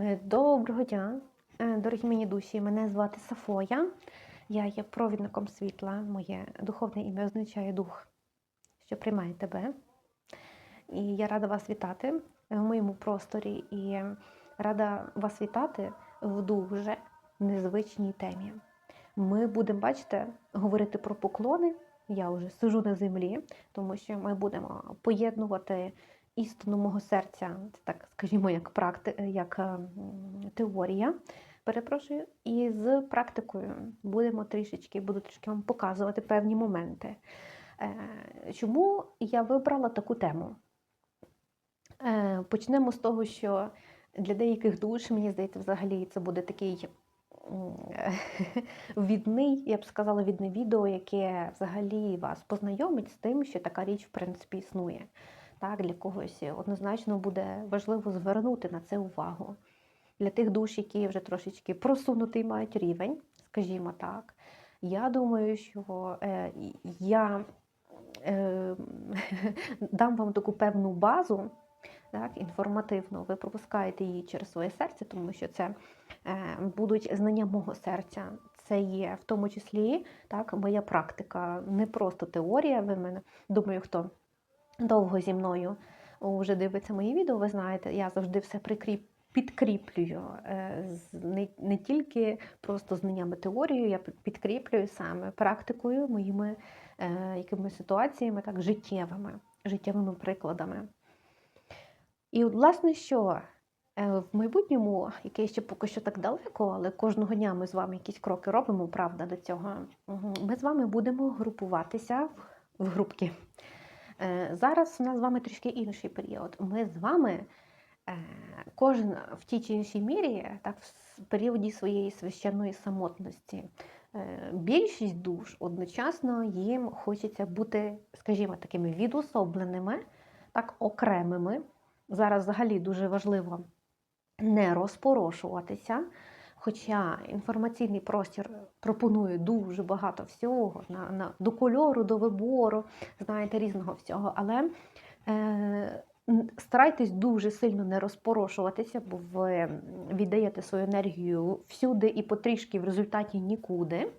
Е, Доброго дня, Е, дорогі мені душі. Мене звати Сафоя. Я є провідником світла. Моє духовне ім'я означає дух, що приймає тебе. І я рада вас вітати в моєму просторі і рада вас вітати в дуже незвичній темі. Ми будемо, бачите, говорити про поклони. Я вже сижу на землі, тому що ми будемо поєднувати істину мого серця, це так скажімо, як практи... як е, теорія. Перепрошую, і з практикою будемо трішечки, буду трішки вам показувати певні моменти. Е, Чому я вибрала таку тему? Е, Почнемо з того, що для деяких душ, мені здається, взагалі це буде такий відний, я б сказала, відне відео, яке взагалі вас познайомить з тим, що така річ, в принципі, існує. Так, для когось однозначно буде важливо звернути на це увагу. Для тих душ, які вже трошечки просунутий мають рівень, скажімо так, я думаю, що е, я е, дам вам таку певну базу, так, інформативну, ви пропускаєте її через своє серце, тому що це е, будуть знання мого серця. Це є в тому числі так, моя практика, не просто теорія. Ви мене думаю, хто довго зі мною вже дивиться мої відео, ви знаєте, я завжди все прикріп, підкріплюю е, не, не тільки просто знаннями теорією, я підкріплюю саме практикою, моїми е, якимись ситуаціями, так, життєвими, життєвими прикладами. І, власне, що е, в майбутньому, яке ще поки що так далеко, але кожного дня ми з вами якісь кроки робимо, правда, до цього. Ми з вами будемо групуватися в групки. Е, Зараз у нас з вами трішки інший період. Ми з вами е, кожен в тій чи іншій мірі, так, в періоді своєї священної самотності. Е, Більшість душ одночасно їм хочеться бути, скажімо, такими відособленими, так, окремими. Зараз взагалі дуже важливо не розпорошуватися. Хоча інформаційний простір пропонує дуже багато всього на, на, до кольору, до вибору, знаєте, різного всього. Але е, старайтесь дуже сильно не розпорошуватися, бо ви віддаєте свою енергію всюди і потрішки в результаті нікуди.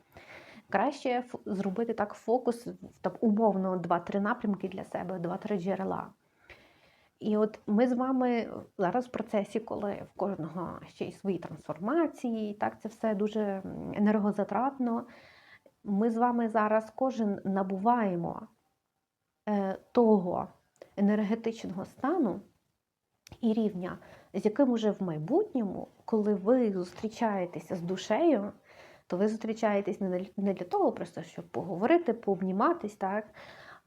Краще зробити так фокус, так умовно 2-3 напрямки для себе, 2-3 джерела. І от ми з вами зараз в процесі, коли в кожного ще й свої трансформації, так це все дуже енергозатратно. Ми з вами зараз кожен набуваємо е, того енергетичного стану і рівня, з яким уже в майбутньому, коли ви зустрічаєтеся з душею, то ви зустрічаєтесь не для того, просто щоб поговорити, пообніматись, так?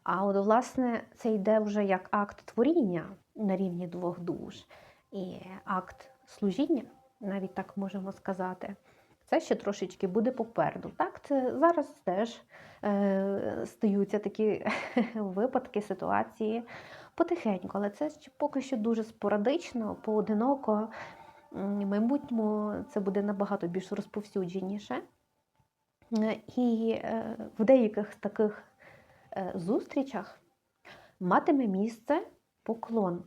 А от, власне, це йде вже як акт творіння на рівні двох душ і акт служіння, навіть так можемо сказати. Це ще трошечки буде попереду. Так, це зараз теж е, стаються такі випадки, ситуації потихеньку, але це поки що дуже спорадично, поодиноко. В майбутньому це буде набагато більш розповсюдженіше. Е, І е, в деяких таких е, зустрічах матиме місце поклон.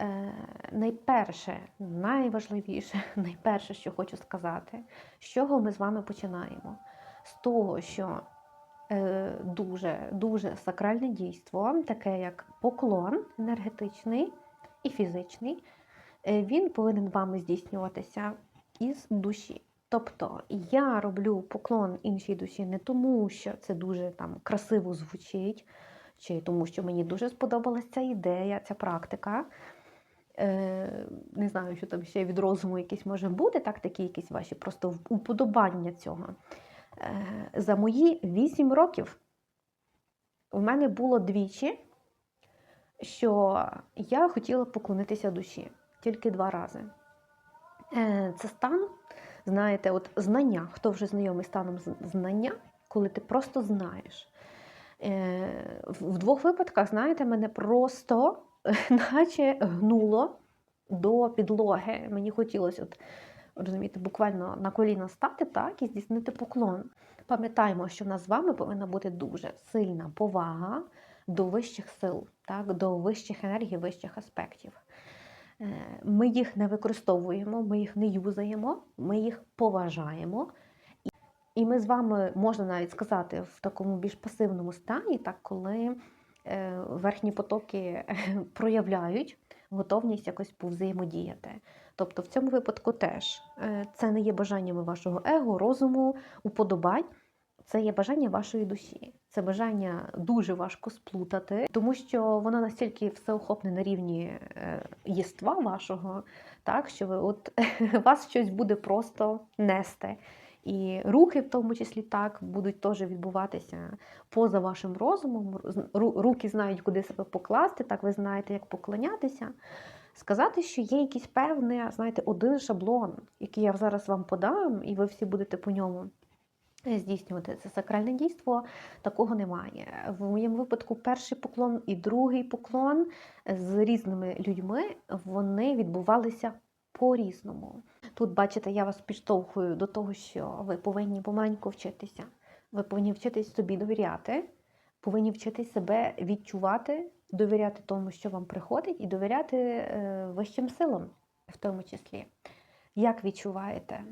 Е, Найперше, найважливіше, найперше, що хочу сказати, з чого ми з вами починаємо? З того, що е, дуже, дуже сакральне дійство, таке як поклон енергетичний і фізичний, е, він повинен вами здійснюватися із душі. Тобто я роблю поклон іншій душі не тому, що це дуже там красиво звучить, чи тому, що мені дуже сподобалася ця ідея, ця практика. Е, не знаю, що там ще від розуму якісь може бути, так, такі якісь ваші просто уподобання цього. Е, за мої 8 років в мене було двічі, що я хотіла поклонитися душі тільки два рази. Е, Це стан, знаєте, от знання, хто вже знайомий станом знання, коли ти просто знаєш. Е, В двох випадках, знаєте, мене просто наче гнуло до підлоги. Мені хотілося, от, розумієте, буквально на коліна стати так, і здійснити поклон. Пам'ятаємо, що в нас з вами повинна бути дуже сильна повага до вищих сил, так, до вищих енергій, вищих аспектів. Е, Ми їх не використовуємо, ми їх не юзаємо, ми їх поважаємо. І- ми з вами, можна навіть сказати, в такому більш пасивному стані, так, коли е, верхні потоки проявляють готовність якось повзаємодіяти. Тобто в цьому випадку теж е, це не є бажаннями вашого его, розуму, уподобань. Це є бажання вашої душі. Це бажання дуже важко сплутати, тому що воно настільки всеохопне на рівні е, єства вашого, так що ви от вас щось буде просто нести. І рухи, в тому числі, так, будуть теж відбуватися поза вашим розумом. Ру- Руки знають, куди себе покласти, так ви знаєте, як поклонятися. Сказати, що є якийсь певний, знаєте, один шаблон, який я зараз вам подам, і ви всі будете по ньому здійснювати це сакральне дійство, такого немає. В моєму випадку перший поклон і другий поклон з різними людьми вони відбувалися по-різному. Тут, бачите, я вас підштовхую до того, що ви повинні помаленьку вчитися. Ви повинні вчитись собі довіряти, повинні вчитись себе відчувати, довіряти тому, що вам приходить, і довіряти е, вищим силам, в тому числі. Як відчуваєте,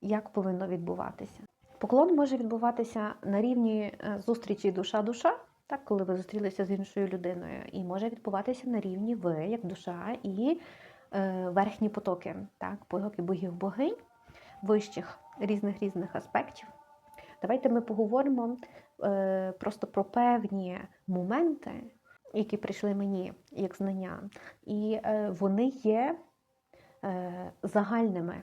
як повинно відбуватися? Поклон може відбуватися на рівні е, зустрічі душа-душа, так, коли ви зустрілися з іншою людиною, і може відбуватися на рівні ви, як душа, і верхні потоки, так, потоки богів богинь, вищих різних різних аспектів. Давайте ми поговоримо е, просто про певні моменти, які прийшли мені як знання, і е, вони є е, загальними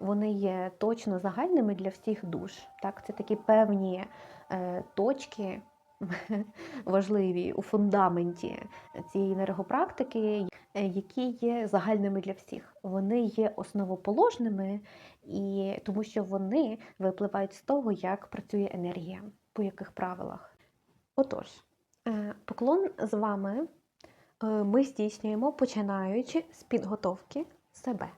вони є точно загальними для всіх душ. Так? Це такі певні е, точки важливі у фундаменті цієї енергопрактики, які є загальними для всіх. Вони є основоположними, і тому що вони випливають з того, як працює енергія, по яких правилах. Отож, е, поклон з вами е, ми здійснюємо, починаючи з підготовки себе.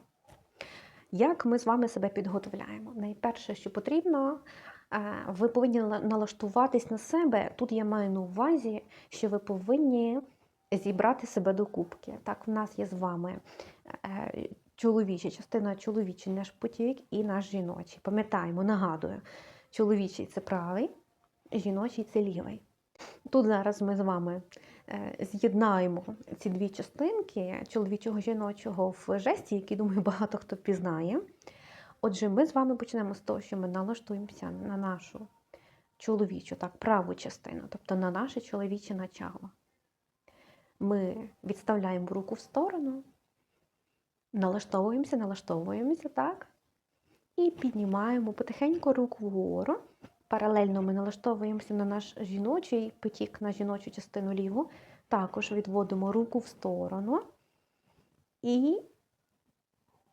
Як ми з вами себе підготовляємо? Найперше, що потрібно, ви повинні налаштуватись на себе. Тут я маю на увазі, що ви повинні зібрати себе до кубки. Так, в нас є з вами е, чоловіча частина чоловічий наш потік і наш жіночий. Пам'ятаємо, нагадую, чоловічий це правий, жіночий це лівий. Тут зараз ми з вами е, з'єднаємо ці дві частинки чоловічого жіночого в жесті, який, думаю, багато хто впізнає. Отже, ми з вами почнемо з того, що ми налаштуємося на нашу чоловічу, так, праву частину, тобто на наше чоловіче начало. Ми відставляємо руку в сторону, налаштовуємося, налаштовуємося, так? І піднімаємо потихеньку руку вгору. Паралельно ми налаштовуємося на наш жіночий потік, на жіночу частину ліву. Також відводимо руку в сторону. І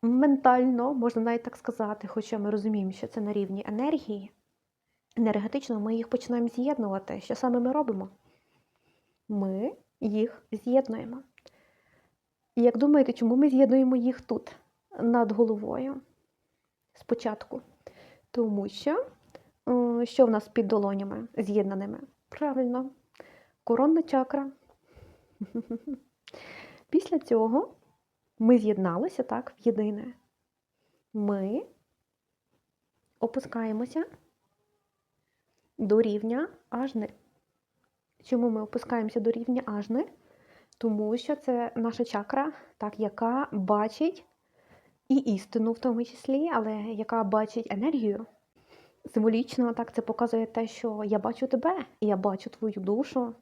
ментально, можна навіть так сказати, хоча ми розуміємо, що це на рівні енергії, енергетично ми їх починаємо з'єднувати. Що саме ми робимо? Ми їх з'єднуємо. Як думаєте, чому ми з'єднуємо їх тут, над головою? Спочатку. Тому що Е, Що в нас під долонями з'єднаними? Правильно, коронна чакра. Після цього ми з'єдналися так, в єдине. Ми опускаємося до рівня ажни. Чому ми опускаємося до рівня ажни? Тому що це наша чакра, так, яка бачить і істину в тому числі, але яка бачить енергію. Символічно так це показує те, що я бачу тебе, і я бачу твою душу.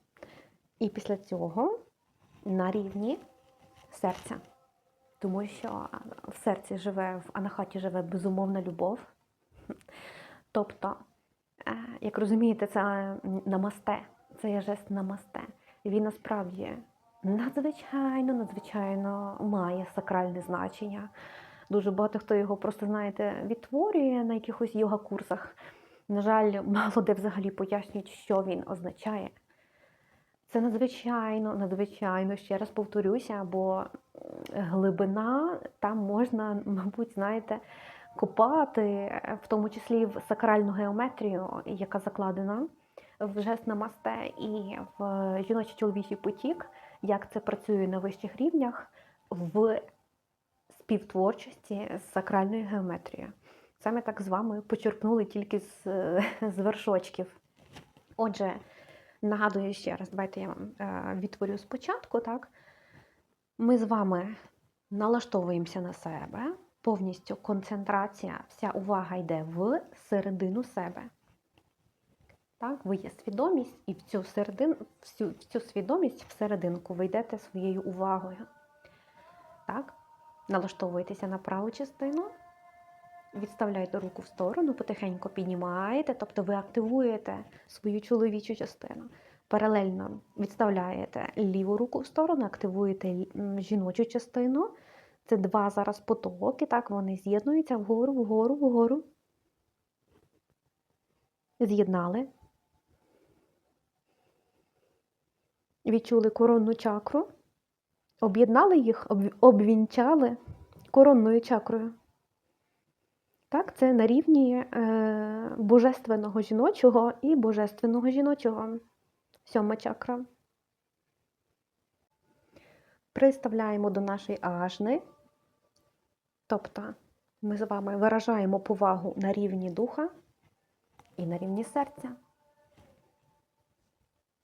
І після цього на рівні серця. Тому що в серці живе, в анахаті живе безумовна любов. Тобто, е, як розумієте, це намасте, це є жест намасте. Він насправді надзвичайно, надзвичайно має сакральне значення. Дуже багато хто його просто, знаєте, відтворює на якихось йога-курсах. На жаль, мало де взагалі пояснюють, що він означає. Це надзвичайно, надзвичайно, ще раз повторюся, бо глибина там можна, мабуть, знаєте, копати, в тому числі в сакральну геометрію, яка закладена в жест намасте і в жіночий чоловічий потік, як це працює на вищих рівнях в співтворчості з сакральною геометрією. Ми так з вами почерпнули тільки з, е, з вершочків. Отже, нагадую ще раз, давайте я вам е, відтворю спочатку. Так? Ми з вами налаштовуємося на себе, повністю концентрація, вся увага йде в середину себе. Так, ви є свідомість, і в цю, середин, всю, в цю свідомість всерединку ви йдете своєю увагою. Так? Налаштовуєтеся на праву частину, відставляєте руку в сторону, потихеньку піднімаєте, тобто ви активуєте свою чоловічу частину. Паралельно відставляєте ліву руку в сторону, активуєте жіночу частину. Це два зараз потоки, так, вони з'єднуються вгору, вгору, вгору. З'єднали. Відчули коронну чакру. Об'єднали їх, обвінчали коронною чакрою. Так, це на рівні е, божественного жіночого і божественного жіночого. Сьома чакра. Приставляємо до нашої ажни. Тобто ми з вами виражаємо повагу на рівні духа і на рівні серця.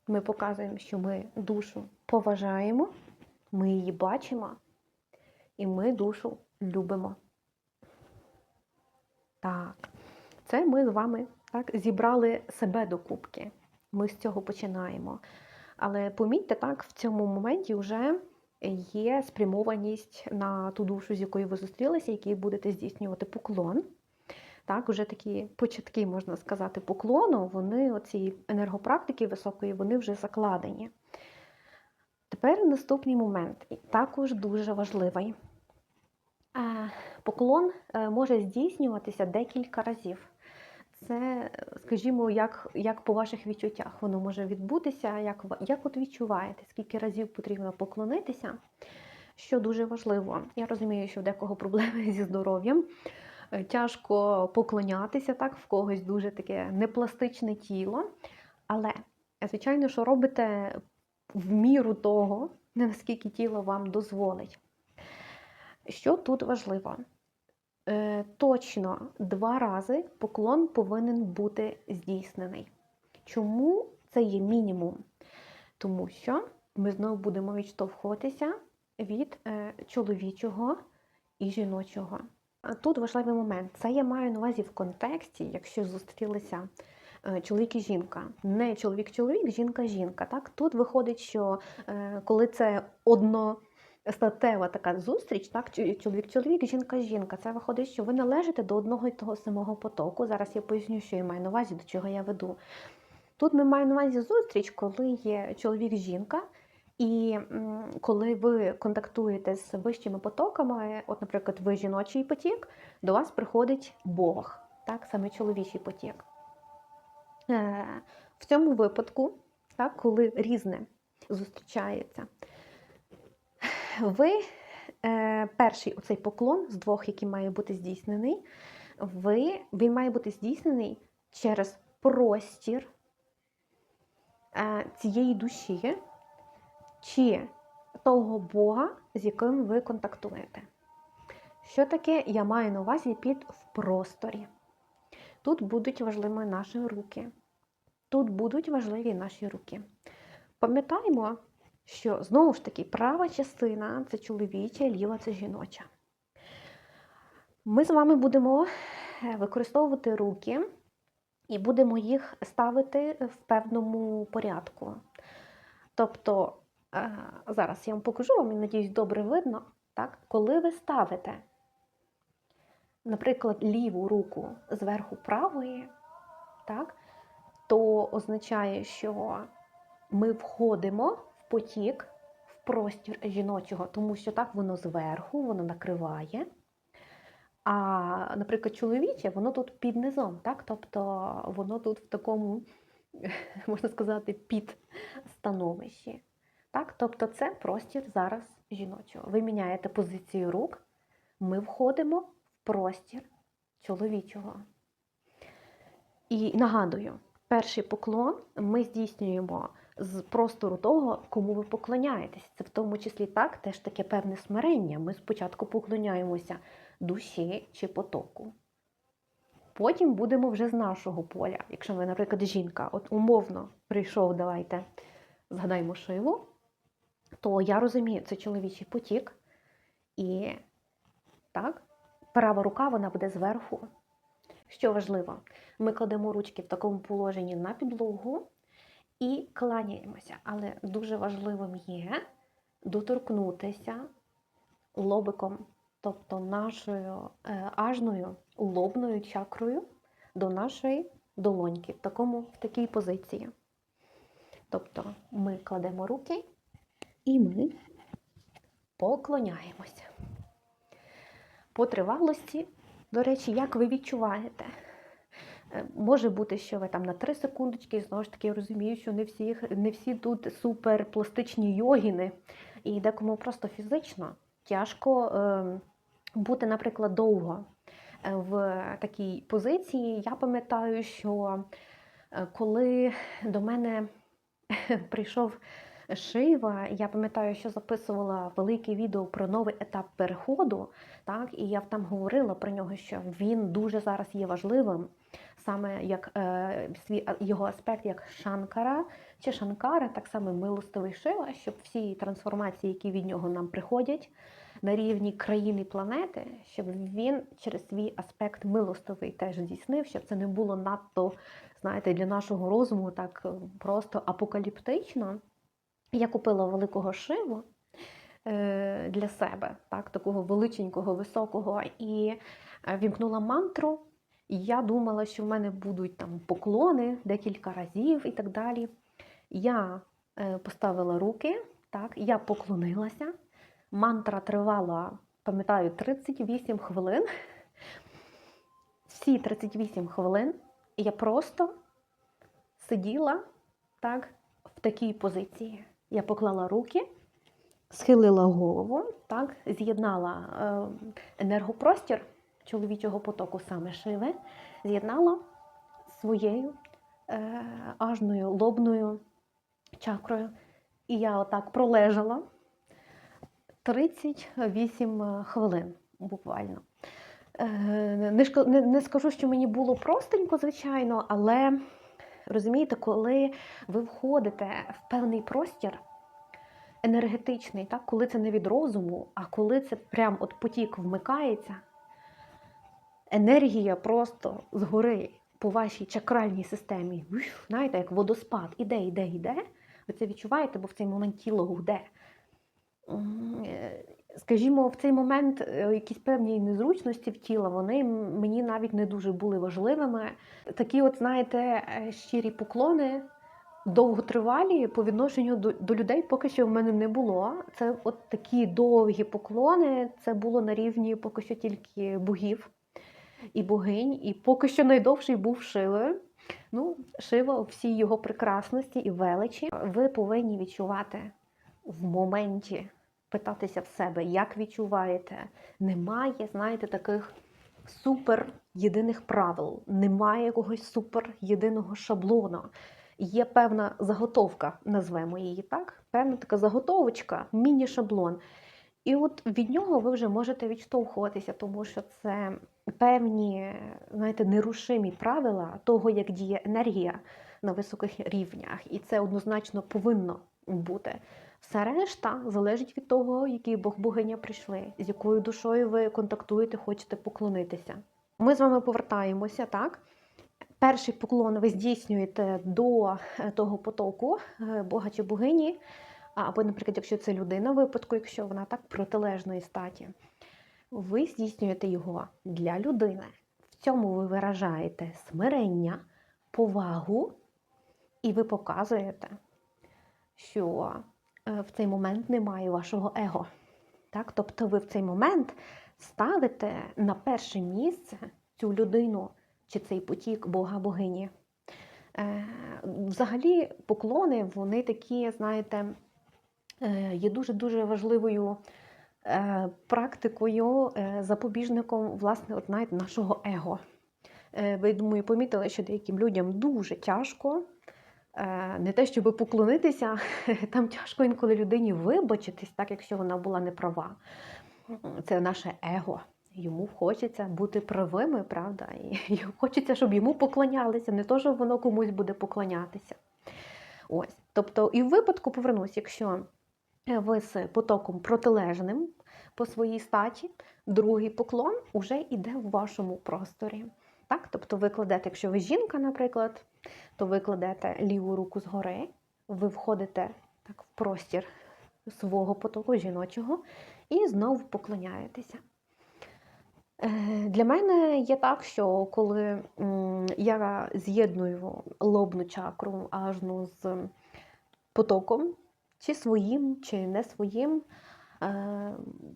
Ми показуємо, що ми душу поважаємо, ми її бачимо, і ми душу любимо. Так, це ми з вами так, зібрали себе до кубки. Ми з цього починаємо. Але помітьте, так, в цьому моменті вже є спрямованість на ту душу, з якою ви зустрілися, якій будете здійснювати поклон. Так, вже такі початки, можна сказати, поклону, вони, оці енергопрактики високої, вони вже закладені. Тепер наступний момент, також дуже важливий. Поклон е, може здійснюватися декілька разів. Це, скажімо, як, як по ваших відчуттях воно може відбутися, як, як от відчуваєте, скільки разів потрібно поклонитися, що дуже важливо. Я розумію, що в декого проблеми зі здоров'ям. Е, Тяжко поклонятися, так, в когось дуже таке непластичне тіло. Але, звичайно, що робите в міру того, наскільки тіло вам дозволить. Що тут важливо? Е, точно два рази поклон повинен бути здійснений. Чому це є мінімум? Тому що ми знову будемо відштовхуватися від е, чоловічого і жіночого. Тут важливий момент. Це я маю на увазі в контексті, якщо зустрілися е, чоловік і жінка. Не чоловік-чоловік, жінка-жінка. Так? Тут виходить, що коли це одно статева така зустріч, так, чоловік-чоловік, жінка-жінка. Це виходить, що ви належите до одного і того самого потоку. Зараз я поясню, що я маю на увазі, до чого я веду. Тут ми маємо на увазі зустріч, коли є чоловік-жінка, і коли ви контактуєте з вищими потоками, от, наприклад, ви жіночий потік, до вас приходить Бог, так, саме чоловічий потік. Е, В цьому випадку, так, коли різне зустрічається, ви е, перший оцей поклон з двох, який має бути здійснений, ви, він має бути здійснений через простір е, цієї душі чи того Бога, з яким ви контактуєте. Що таке я маю на увазі під в просторі? Тут будуть важливі наші руки. Тут будуть важливі наші руки. Пам'ятаємо, що знову ж таки права частина це чоловіча, ліва це жіноча. Ми з вами будемо е, використовувати руки і будемо їх ставити в певному порядку. Тобто, е, зараз я вам покажу, вам, надіюсь, добре видно, так? коли ви ставите, наприклад, ліву руку зверху правої, так? то означає, що ми входимо потік, в простір жіночого, тому що так воно зверху, воно накриває. А, наприклад, чоловіче, воно тут під низом, так? тобто воно тут в такому, можна сказати, під становищі. Так? Тобто це простір зараз жіночого. Ви міняєте позицію рук, ми входимо в простір чоловічого. І нагадую, перший поклон ми здійснюємо з простору того, кому ви поклоняєтесь. Це в тому числі так, теж таке певне смирення. Ми спочатку поклоняємося душі чи потоку. Потім будемо вже з нашого поля. Якщо ви, наприклад, жінка, от умовно прийшов, давайте згадаємо шиву, то я розумію, це чоловічий потік. І так, права рука вона буде зверху. Що важливо, ми кладемо ручки в такому положенні на підлогу і кланяємося. Але дуже важливим є доторкнутися лобиком, тобто нашою е, ажною лобною чакрою до нашої долоньки в, такому, в такій позиції. Тобто ми кладемо руки і ми поклоняємося. По тривалості, до речі, як ви відчуваєте? Е, Може бути, що ви там на 3 секундочки, знову ж таки я розумію, що не всі, не всі тут суперпластичні йогіни, і декому просто фізично тяжко е, бути, наприклад, довго е, в такій позиції. Я пам'ятаю, що е, коли до мене прийшов Шива, я пам'ятаю, що записувала велике відео про новий етап переходу, так, і я там говорила про нього, що він дуже зараз є важливим, саме як е, свій його аспект як Шанкара чи Шанкара, так само милостивий Шива, щоб всі трансформації, які від нього нам приходять на рівні країни планети, щоб він через свій аспект милостивий теж здійснив, щоб це не було надто, знаєте, для нашого розуму так е, просто апокаліптично. Я купила великого шиву е, для себе, так, такого величенького, високого, і е, вімкнула мантру. І я думала, що в мене будуть там поклони декілька разів і так далі. Я е, поставила руки, так, я поклонилася. Мантра тривала, пам'ятаю, 38 хвилин. Всі 38 хвилин я просто сиділа так, в такій позиції. Я поклала руки, схилила голову, так, з'єднала е, енергопростір чоловічого потоку саме шиви, з'єднала своєю е, ажною лобною чакрою. І я отак пролежала 38 хвилин буквально. Е, Не, не, не скажу, що мені було простенько, звичайно, але розумієте, коли ви входите в певний простір енергетичний, так, коли це не від розуму, а коли це прям от потік вмикається, енергія просто згори по вашій чакральній системі, знаєте, як водоспад, іде, іде, іде. Ви це відчуваєте, бо в цей момент тіло гуде. Скажімо, в цей момент е, якісь певні незручності в тіла, вони мені навіть не дуже були важливими. Такі, от, знаєте, е, щирі поклони, довготривалі по відношенню до, до людей поки що в мене не було. Це от такі довгі поклони, це було на рівні поки що тільки богів і богинь, і поки що найдовший був Шиви. Ну, Шива у всій його прекрасності і величі. Ви повинні відчувати в моменті, питатися в себе, як відчуваєте. Немає, знаєте, таких супер єдиних правил, немає якогось супер єдиного шаблону. Є певна заготовка, назвемо її так, певна така заготовочка, міні-шаблон. І от від нього ви вже можете відштовхуватися, тому що це певні, знаєте, нерушимі правила того, як діє енергія на високих рівнях. І це однозначно повинно бути. Все решта залежить від того, який Бог богиня прийшли, з якою душою ви контактуєте, хочете поклонитися. Ми з вами повертаємося, так? Перший поклон ви здійснюєте до е, того потоку е, Бога чи богині, або, наприклад, якщо це людина, в випадку, якщо вона так протилежної статі, ви здійснюєте його для людини. В цьому ви виражаєте смирення, повагу, і ви показуєте, що е, в цей момент немає вашого его. Так? Тобто ви в цей момент ставите на перше місце цю людину чи цей потік Бога богині. Е, Взагалі, поклони, вони такі, знаєте, е, є дуже-дуже важливою практикою, е, запобіжником, власне, от навіть нашого его. Е, Ви, думаю, помітили, що деяким людям дуже тяжко е, не те, щоб поклонитися, там тяжко інколи людині вибачитись, так якщо вона була не права. Це наше его. Йому хочеться бути правими, правда? І хочеться, щоб йому поклонялися, не то, що воно комусь буде поклонятися. Ось. Тобто, і в випадку повернусь, якщо е, ви з потоком протилежним по своїй статі, другий поклон уже йде в вашому просторі. Так? Тобто ви кладете, якщо ви жінка, наприклад, то ви кладете ліву руку згори, ви входите так, в простір свого потоку жіночого і знову поклоняєтеся. Е, Для мене є так, що коли я з'єдную лобну чакру аж ну, з потоком, чи своїм, чи не своїм,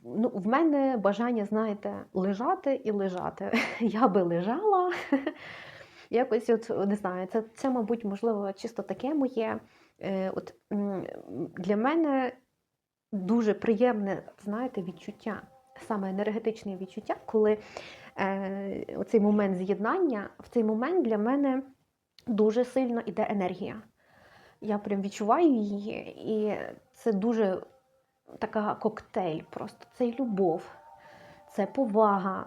ну, в мене бажання, знаєте, лежати і лежати. Я би лежала. Якось, от, не знаю, це, це, мабуть, можливо, чисто таке моє. Е, От, для мене дуже приємне, знаєте, відчуття, саме енергетичне відчуття, коли е, оцей момент з'єднання, в цей момент для мене дуже сильно йде енергія. Я прям відчуваю її, і це дуже така коктейль, просто це любов, це повага.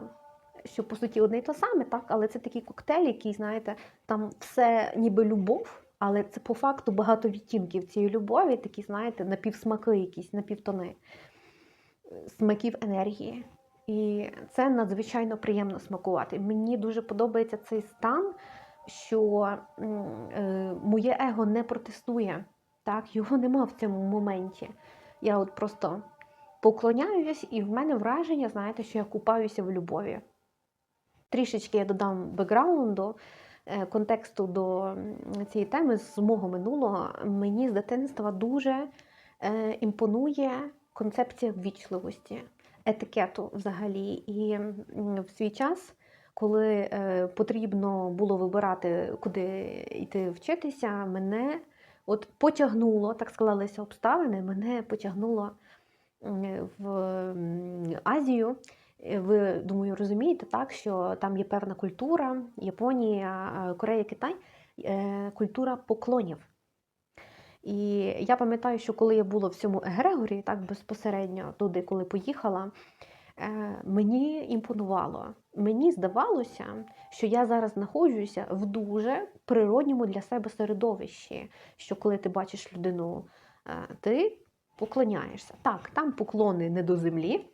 Що по суті одне й те саме, так, але це такий коктейль, який, знаєте, там все ніби любов, але це по факту багато відтінків цієї любові, такі, знаєте, напівсмаки, якісь напівтони, смаків енергії. І це надзвичайно приємно смакувати. Мені дуже подобається цей стан, що е, моє его не протестує. Так? Його нема в цьому моменті. Я от просто поклоняюсь, і в мене враження, знаєте, що я купаюся в любові. Трішечки я додам бекграунду, е, контексту до цієї теми з мого минулого. Мені з дитинства дуже е, імпонує концепція ввічливості, етикету взагалі. І в свій час, коли е, потрібно було вибирати, куди йти вчитися, мене от потягнуло, так склалися обставини, мене потягнуло в Азію. Е, Ви, думаю, розумієте, так, що там є певна культура, Японія, е, Корея, Китай, е, культура поклонів. І я пам'ятаю, що коли я була в цьому Егрегорі, так безпосередньо туди, коли поїхала, мені імпонувало. Мені здавалося, що я зараз знаходжуся в дуже природньому для себе середовищі, що коли ти бачиш людину, е, ти поклоняєшся. Так, там поклони не до землі,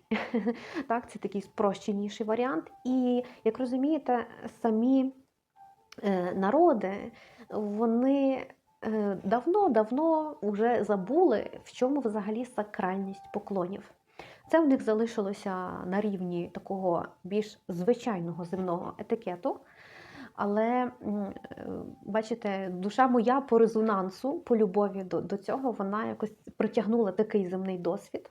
так, це такий спрощеніший варіант. І, як розумієте, самі е, народи, вони е, давно-давно вже забули, в чому взагалі сакральність поклонів. Це в них залишилося на рівні такого більш звичайного земного етикету. Але е, бачите, душа моя по резонансу, по любові до, до цього, вона якось притягнула такий земний досвід.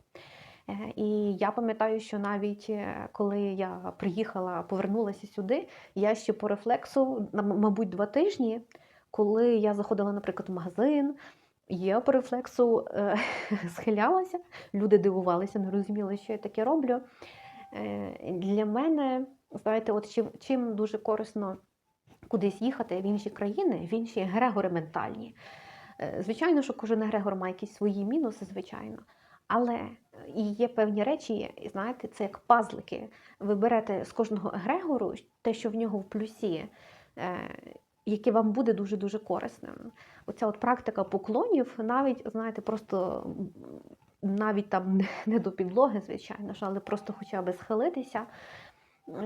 Е, І я пам'ятаю, що навіть е, коли я приїхала, повернулася сюди, я ще по рефлексу, мабуть, два тижні, коли я заходила, наприклад, в магазин, я по рефлексу е, схилялася, люди дивувалися, не розуміли, що я таке роблю. Е, Для мене, знаєте, от чим, чим дуже корисно кудись їхати в інші країни, в інші егрегори ментальні. Е, Звичайно, що кожен егрегор має якісь свої мінуси, звичайно. Але е, і є певні речі, і знаєте, це як пазлики. Ви берете з кожного егрегору те, що в нього в плюсі, е, яке вам буде дуже-дуже корисним. Оця от практика поклонів, навіть, знаєте, просто навіть там не- до підлоги, звичайно ж, але просто хоча б схилитися.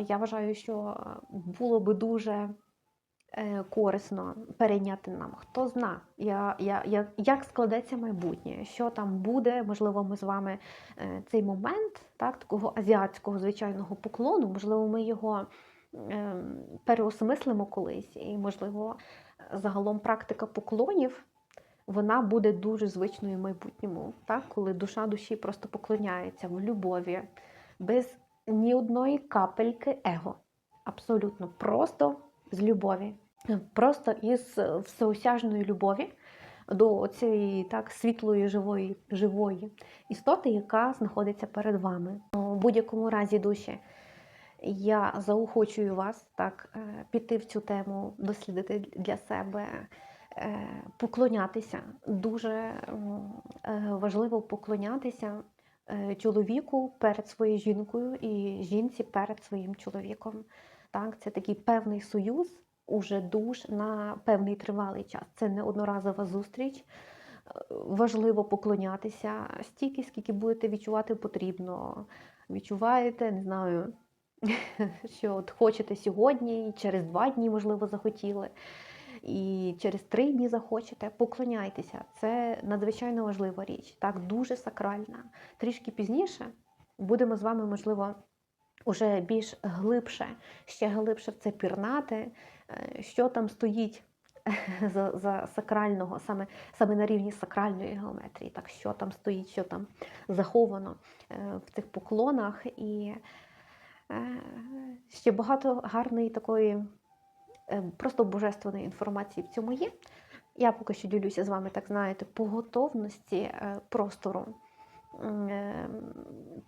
Я вважаю, що було би дуже е, корисно перейняти нам. Хто зна, я, я, я, як складеться майбутнє, що там буде, можливо, ми з вами е, цей момент так, такого азіатського звичайного поклону, можливо, ми його переосмислимо колись, і, можливо, загалом практика поклонів. Вона буде дуже звичною в майбутньому, так? коли душа душі просто поклоняється в любові, без ні одної капельки его. Абсолютно просто з любові, просто із всеосяжної любові до цієї так світлої живої, живої істоти, яка знаходиться перед вами. У будь-якому разі душі. Я заохочую вас так е, піти в цю тему, дослідити для себе, Е, Поклонятися дуже е, важливо поклонятися чоловіку перед своєю жінкою і жінці перед своїм чоловіком. Так, це такий певний союз, уже душ на певний тривалий час. Це не одноразова зустріч. Важливо поклонятися стільки, скільки будете відчувати потрібно. Відчуваєте, не знаю, що от хочете сьогодні, і через два дні, можливо, захотіли, і через три дні захочете. Поклоняйтеся. Це надзвичайно важлива річ, так, дуже сакральна. Трішки пізніше будемо з вами, можливо, уже більш глибше, ще глибше в це пірнати, е, що там стоїть за, за сакрального, саме, саме на рівні сакральної геометрії, так, що там стоїть, що там заховано е, в цих поклонах. І ще багато гарної такої е, просто божественної інформації в цьому є. Я поки що ділюся з вами, так знаєте, по готовності е, простору. Е,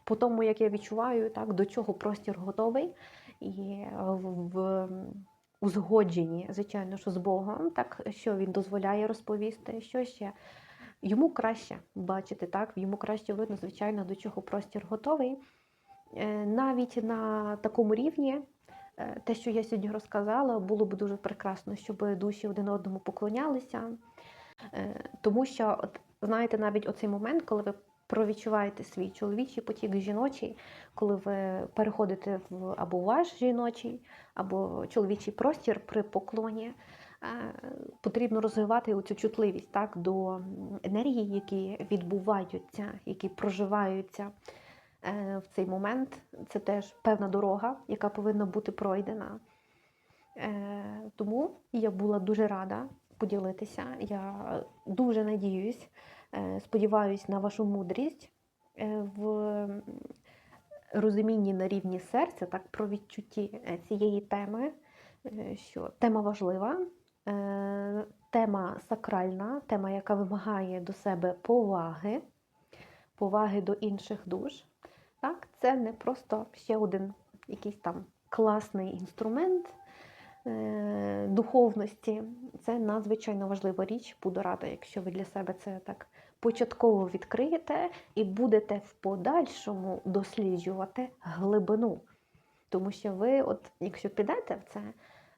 По тому, як я відчуваю, так, до чого простір готовий, і в узгодженні, звичайно, що з Богом, так, що він дозволяє розповісти, що ще йому краще бачити, так, йому краще видно, звичайно, до чого простір готовий. Е, Навіть на такому рівні, е, те, що я сьогодні розказала, було б дуже прекрасно, щоб душі один одному поклонялися. Е, Тому що, от, знаєте, навіть оцей момент, коли ви провідчуваєте свій чоловічий потік жіночий, коли ви переходите в або ваш жіночий, або чоловічий простір при поклоні, потрібно розвивати оцю чутливість так, до енергії, які відбуваються, які проживаються в цей момент. Це теж певна дорога, яка повинна бути пройдена. Е, Тому я була дуже рада поділитися. Я дуже надіюсь, е, сподіваюсь на вашу мудрість е, в розумінні на рівні серця, так про відчутті е, цієї теми, е, що тема важлива, е, тема сакральна, тема, яка вимагає до себе поваги, поваги до інших душ. Так, це не просто ще один якийсь там класний інструмент е, духовності. Це надзвичайно важлива річ. Буду рада, якщо ви для себе це так початково відкриєте і будете в подальшому досліджувати глибину. Тому що ви, от, якщо підете в це,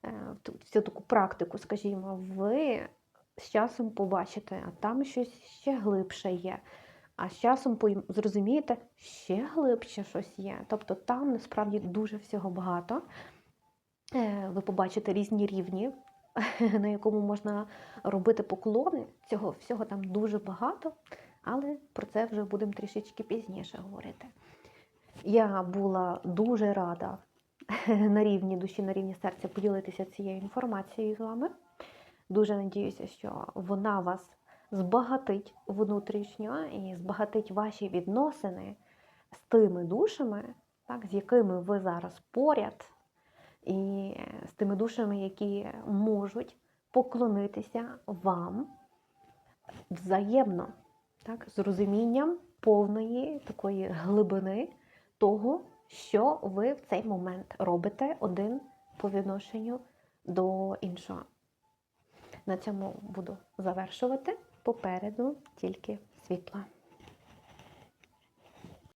е, в цю таку практику, скажімо, ви з часом побачите, а там щось ще глибше є. А з часом зрозумієте, ще глибше щось є. Тобто там насправді дуже всього багато. Е, Ви побачите різні рівні, на якому можна робити поклони. Цього всього там дуже багато, але про це вже будемо трішечки пізніше говорити. Я була дуже рада на рівні душі, на рівні серця поділитися цією інформацією з вами. Дуже надіюся, що вона вас збагатить внутрішньо і збагатить ваші відносини з тими душами, так, з якими ви зараз поряд, і з тими душами, які можуть поклонитися вам взаємно, так, з розумінням повної такої глибини того, що ви в цей момент робите один по відношенню до іншого. На цьому буду завершувати. Попереду тільки світло.